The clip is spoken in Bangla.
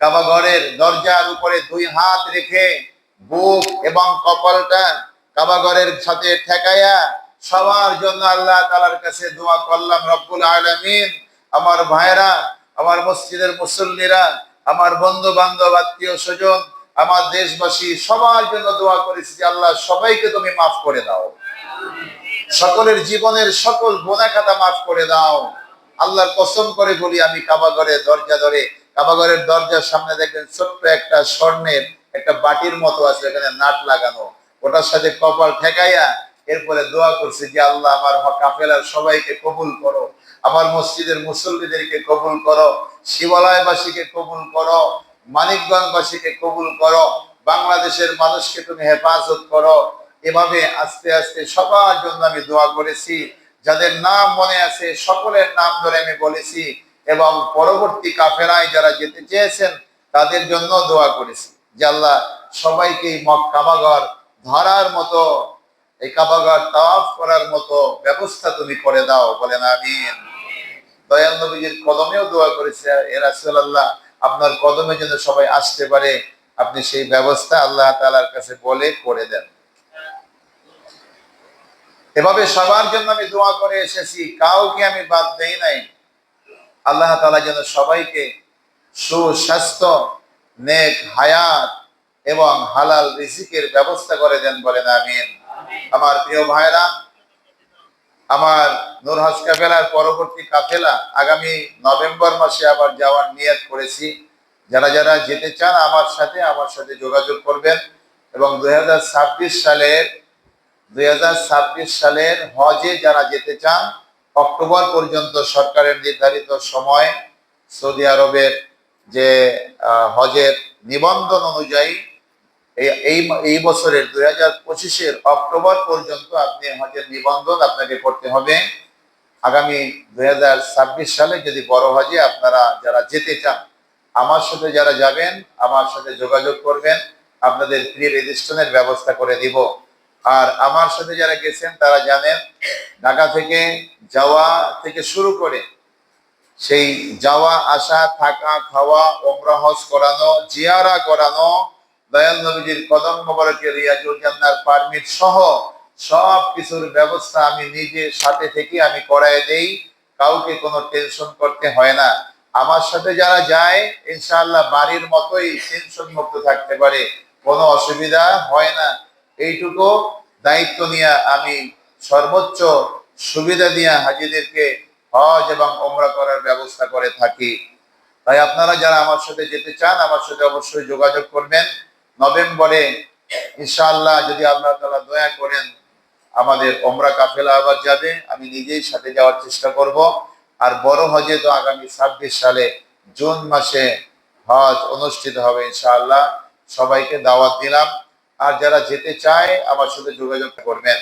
কাবাঘরের দরজার উপরে দুই হাত রেখে বুক এবং কপালটা কাবাঘরের সাথে ঠেকাইয়া সবার জন্য আল্লাহ তালার কাছে দোয়া করলাম, রব্বুল আলমিন, আমার ভাইরা, আমার মসজিদের মুসল্লিরা, আমার বন্ধু বান্ধব আত্মীয় স্বজন, আমার দেশবাসী, সবার জন্য দোয়া করেছি যে আল্লাহ সবাইকে তুমি মাফ করে দাও। সকলের জীবনের সকল গোনা খাতা মাফ করে দাও। আল্লাহর কসম করে বলি, আমি কাবাঘরের দরজা ধরে কাবাঘরের দরজার সামনে দেখবেন ছোট্ট একটা স্বর্ণের একটা বাটির মতো আছে, এখানে নাট লাগানো। ওটার সাথে কপাল ঠেকাইয়া এরপরে দোয়া করছি যে আল্লাহ আমার কাফেলার সবাইকে কবুল করো, আমার মসজিদের মুসল্লিদেরকে কবুল করো, শিবালয়বাসীকে কবুল করো, মানিকগঞ্জবাসীকে কবুল করো, বাংলাদেশের মানুষকে তুমি হেফাজত করো। এভাবে আস্তে আস্তে সবার জন্য আমি দোয়া করেছি, যাদের নাম মনে আছে সকলের নাম ধরে আমি বলেছি এবং পরবর্তী কাফেরায় যারা যেতে চেয়েছেন, তাদের জন্য দোয়া করেছি আল্লাহ সবাইকে মক কাবাগর ধরার মতো, এই কাবাগর তাওয়াফ করার মতো ব্যবস্থা তুমি করে দাও, বলেন আমিন। দয়াল নবীজির কদমেও দোয়া করেছে, এ রাসূলুল্লাহ, আপনার কদমে যেন সবাই আসতে পারে, আপনি সেই ব্যবস্থা আল্লাহ তাআলার কাছে বলে করে দেন। এভাবে সবার জন্য আমি দোয়া করে এসেছি, কাউকে আমি বাদ দেই নাই। আল্লাহ তাআলা যেন সবাইকে সুস্বাস্থ্য নেক হায়াত এবং হালাল রিজিকের ব্যবস্থা করে দেন বলেন আমিন। আমার প্রিয় ভাইরা আমার নুরহাজ কাফেলার পরবর্তী কাফেলা আগামী নভেম্বর মাসে আবার যাওয়ার নিয়ত করেছি। যারা যারা যেতে চান আমার সাথে আমার সাথে যোগাযোগ করবেন এবং দুই হাজার ছাব্বিশ সালের দুই হাজার ছাব্বিশ সালের হজে যারা যেতে চান অক্টোবর পর্যন্ত সরকারের নির্ধারিত সময় সৌদি আরবের যে হজের নিবন্ধন অনুযায়ী এই এই বছরের দুই হাজার পঁচিশের অক্টোবর পর্যন্ত আপনি হজের নিবন্ধন আপনাকে করতে হবে। আগামী দুই হাজার ছাব্বিশ সালে যদি বড় হজে আপনারা যারা যেতে চান, আমার সাথে যারা যাবেন, আমার সাথে যোগাযোগ করবেন, আপনাদের প্রি রেজিস্ট্রেশনের ব্যবস্থা করে দিব। আর আমার সাথে যারা গেছেন, তারা জানেন, ঢাকা থেকে যাওয়া থেকে শুরু করে সেই যাওয়া, আসা, থাকা, খাওয়া, ওমরা করানো, জিয়ারা করানো, দয়াল নবীজির কদম মোবারকের রিয়াজুল জান্নার পারমিট সহ সব কিছুর ব্যবস্থা আমি নিজে সাথে থেকে আমি করায় দেই। কাউকে কোনো টেনশন করতে হয় না। আমার সাথে যারা যায়, ইনশাআল্লাহ বাড়ির মতোই টেনশন মুক্ত থাকতে পারে। কোনো অসুবিধা হয় না। এইটুকু দায়িত্ব নিয়ে আমি সর্বোচ্চ সুবিধা দিয়ে হাজিদেরকে হজ এবং ওমরা করার ব্যবস্থা করে থাকি। তাই আপনারা যারা আমার সাথে যেতে চান, আমার সাথে অবশ্যই যোগাযোগ করবেন। নভেম্বরে ইনশাআল্লাহ যদি আল্লাহ তালা দয়া করেন, আমাদের ওমরা কাফেলা আবার যাবে। আমি নিজেই সাথে যাওয়ার চেষ্টা করব। আর বড় হজে তো আগামী ছাব্বিশ সালে জুন মাসে হজ অনুষ্ঠিত হবে ইনশাআল্লাহ। সবাইকে দাওয়াত দিলাম। আর যারা যেতে চায় আমার সাথে যোগাযোগ করবেন।